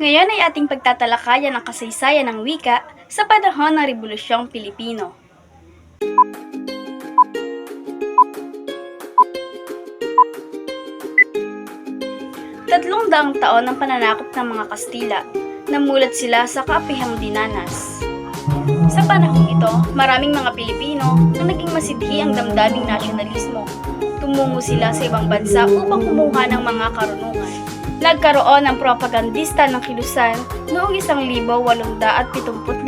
Ngayon ay ating pagtatalakayan ang kasaysayan ng wika sa panahon ng Rebolusyong Pilipino. Tatlong daang taon ng pananakop ng mga Kastila, namulat sila sa kaapihang dinanas. Sa panahong ito, maraming mga Pilipino ang naging masidhi ang damdaming nasyonalismo. Tumungo sila sa ibang bansa upang kumuha ng mga karunungan. Nagkaroon ng propagandista ng kilusan noong 1872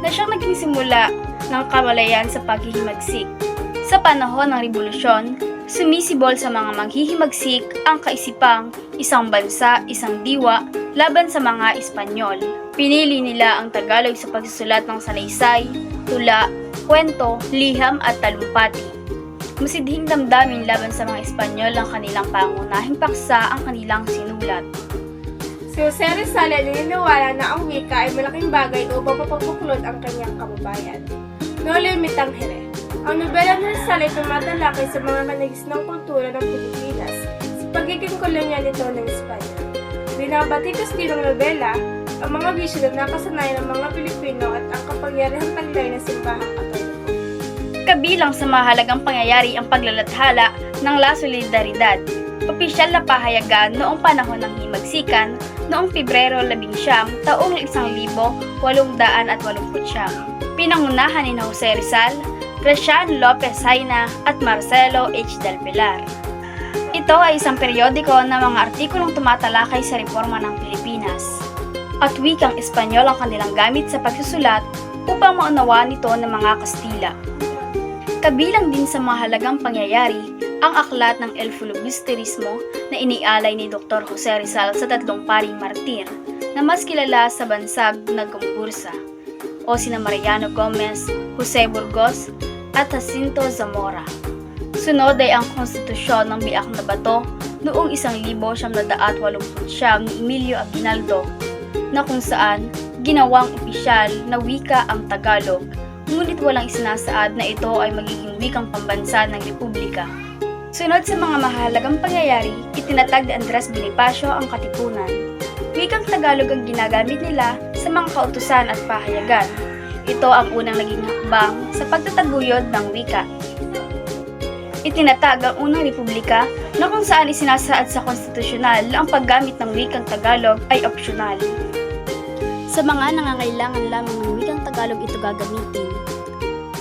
na siyang naging simula ng kamalayan sa paghihimagsik. Sa panahon ng revolusyon, sumisibol sa mga manghihimagsik ang kaisipang isang bansa, isang diwa laban sa mga Espanyol. Pinili nila ang Tagalog sa pagsusulat ng sanaysay, tula, kwento, liham at talumpati. Masidhing damdamin laban sa mga Espanyol ang kanilang pangunahing paksa ang kanilang sinulat. Si Jose Rizal ay naniniwala na ang wika ay malaking bagay upang mapapuklod ang kanyang kababayan. No Limit ang Here. Ang nobela ni Rizal ay tumatalakay sa mga kanagis ng kultura ng Pilipinas sa pagiging kolonyal nito ng Espanya. Binabatikos din ng nobela ang mga bisyo na nakasanayan ng mga Pilipino at ang kapangyarihang taglay ng simbahang katoliko. Kabilang sa mahalagang pangyayari ang paglalathala ng La Solidaridad, opisyal na pahayagan noong panahon ng himagsikan noong Pebrero 11 taong 1889. Pinangunahan ni Jose Rizal, Gracian Lopez Haina at Marcelo H. Del Pilar. Ito ay isang periodiko na mga artikulong tumatalakay sa reforma ng Pilipinas. At wikang Espanyol ang kanilang gamit sa pagsusulat upang maunawaan ito ng mga Kastila. Kabilang din sa mahalagang pangyayari ang aklat ng El Filibusterismo na inialay ni Dr. Jose Rizal sa tatlong paring martir na mas kilala sa bansag na Gumbursa o sina Mariano Gomez, Jose Burgos at Jacinto Zamora. Sunod ay ang konstitusyon ng Biak na Bato noong 1989 ni Emilio Aguinaldo na kung saan ginawang opisyal na wika ang Tagalog ngunit walang isinasaad na ito ay magiging wikang pambansa ng Republika. Sunod sa mga mahalagang pangyayari, itinatag ni Andres Bonifacio ang Katipunan. Wikang Tagalog ang ginagamit nila sa mga kautusan at pahayagan. Ito ang unang naging hakbang sa pagtataguyod ng wika. Itinatag ang unang republika na kung saan isinasaad sa konstitusyonal na ang paggamit ng wikang Tagalog ay opsyonal. Sa mga nangangailangan lamang ng wikang Tagalog ito gagamitin.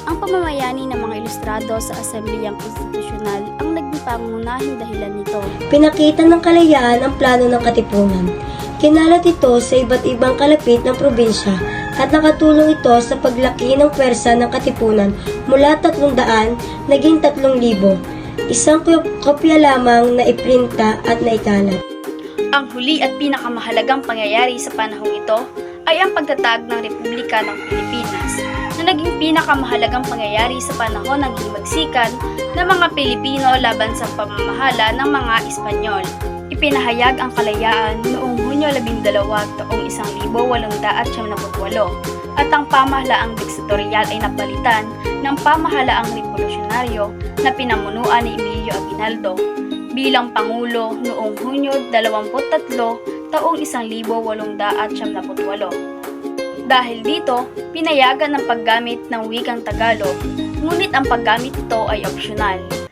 Ang pamamayani ng mga ilustrado sa Asambleyang Konstitusyonal ang naging pangunahing dahilan nito. Pinakita ng kalayaan ang plano ng katipunan. Kinalat ito sa iba't ibang kalapit ng probinsya at nakatulong ito sa paglaki ng pwersa ng katipunan mula 300 naging 3,000. Isang kop- kopya lamang na iprinta at naikalat. Ang huli at pinakamahalagang pangyayari sa panahong ito ay ang pagtatag ng Republika ng Pilipinas na naging pinakamahalagang pangyayari sa panahon ng himagsikan ng mga Pilipino laban sa pamamahala ng mga Espanyol. Ipinahayag ang kalayaan noong Hunyo 12 taong 1898 at ang pamahalaang diktatorial ay napalitan ng pamahalaang revolusyonaryo na pinamunuan ni Emilio Aguinaldo bilang Pangulo noong Hunyo 23 taong 1898. Dahil dito, pinayagan ang paggamit ng wikang Tagalog, ngunit ang paggamit ito ay opsyonal.